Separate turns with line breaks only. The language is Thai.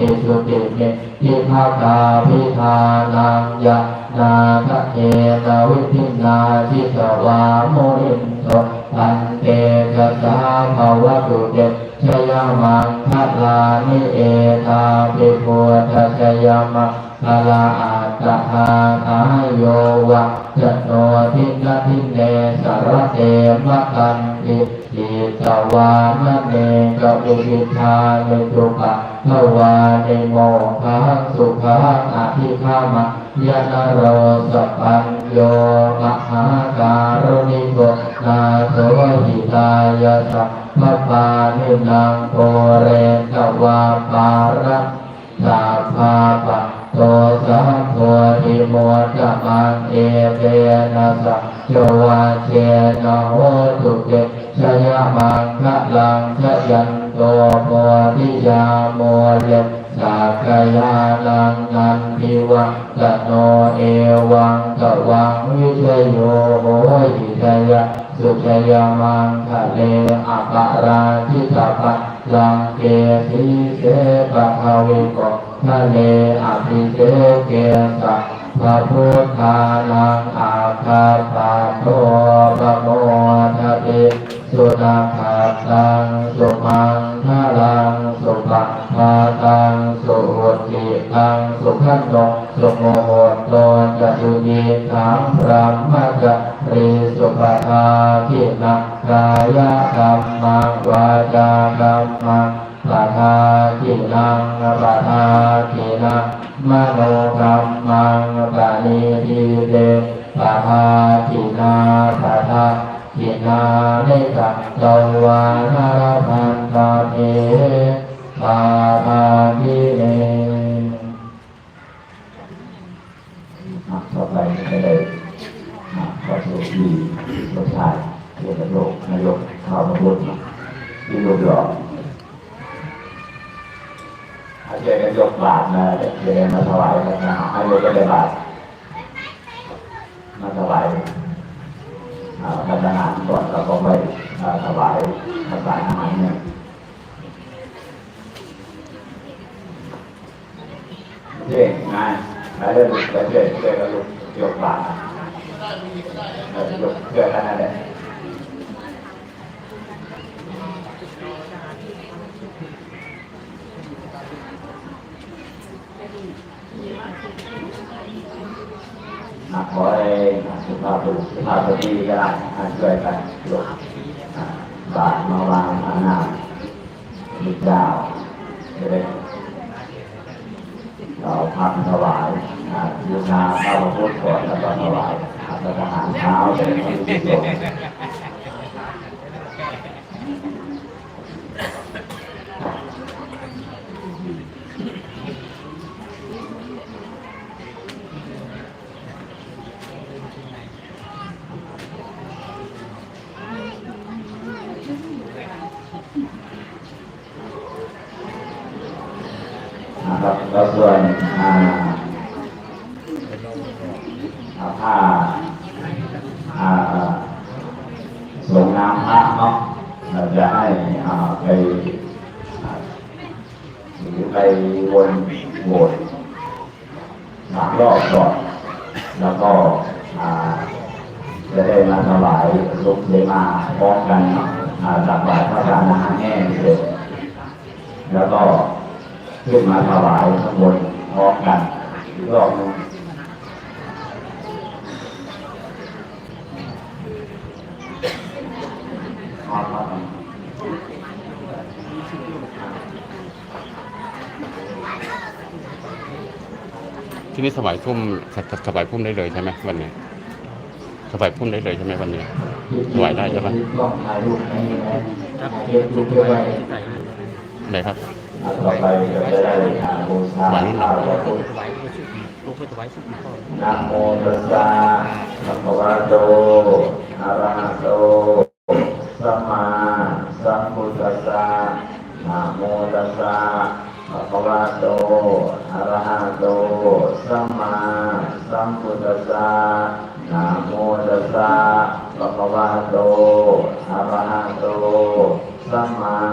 ติสุติเมทิภาคาพิธานังยะนาคเอนาวิธินาทิสวาโมรินโตอันเตกะสาภาวะตุเตชยมังคะลานิเอตาปิพุทธชยมังคลาอัตตหาทายโยวะจโนทินทินเนสารเตมะกัน ติจิตวานเนกอุปิทานุจุปะทวานิโมภังสุขังอภิธามะยนโรสปัญโยมหาการุณิโกนาโสหิตายะสัพพปานินังโปเรตวาปาระสัพพาปะโตสัพโพธิโมจจมังเอเตนะสัจโยวาเชนะโหตุเต ชยมังคะลังชยันโตโพธิยาโมเยสักยานังนันทิวัตโนเอวังกวังวิเชยโยโหหิตยะสุชยมังคะเลอปาราชิตาปัลังเกสีเสปะภาวิโกทะเลอภิเสเกสะพระพุทธานังอาคาปะโตปะโต สุนาขาตังสุมังทารังสุปะพาตังสุหุติตังสุขันโนสุโมโหโตจตุยีถังพระมะกะริสุปะทาคินักกายกรรมังวาจากรรมังปะทาคินังปะทาคินังมโนกรรมังปะนิ ตวานารพันตาเอปาทาคิเอะ
ต่อไปก็ได้อะขอสู่ที่รสชาติเกี่ยวกับโลกนายกข่าวมาพูดมาที่รูปหล่ออาจารย์นยกบาทนะเดี๋ยวมาถวายนะให้โยก็ได้บาทมาถวายอ่าพัฒนาก่อนแล้วก็ไป ถวายถวายอาหารเนี่ยเจ๊งานไปเรื่องไปเรื่อยเรื่อยก็ยกยกบาทเออยกเกิดขนาดนั้นอะขอให้สุภาพบุรุษสุภาพสตรีก็ได้ช่วยกันยกอะบาทมาวางอา หน้าลูกดาวเด็กเราพักถวายยูนาข้าวพุทธก่อนแล้วก็ถวายอะแล้วก็อาหารเช้าจะได้ไม่ติด ครับแล้วส่วนอ่าผ้าอ่าส่งน้ำพระเนาะเราจะให้อ่าไปหรือไปวนโบสถ์สามรอบก่อนแล้วก็อ่าจะได้มาถวายลูกเสมาพร้อมกันเนาะอ่าตักบาตรพระทานอาหารแห้งเสร็จแล้วก็ ขึ้นมาถวายข้างบนพร้อมกันอีกรอบหนึงครับครับ
ที่นี่ถวายพุ่มถถวายพุ่มได้เลยใช่ไหมวันนี้ถวายพุ่มได้เลยใช่ไหมวันนี้ถวายได้ใช่ปะ
กล้องถ่ายรูปให้นะเก็บรูปเก็บไว้
ไหนครับ
อ่า ต่อไปก็จะได้อ่าบูชา
หวานนิดหน่
ข้าวยพระพุทธ
ลูกไปถวายสุขพ่อ
นะโมตัสสะภะคะวะโตอะระหะโตสัมมาสัมพุทธัสสะนะโมตัสสะภะคะวะโตอะระหะโตสัมมาสัมพุทธัสสะนะโมตัสสะภะคะวะโตอะระหะโตสัมมา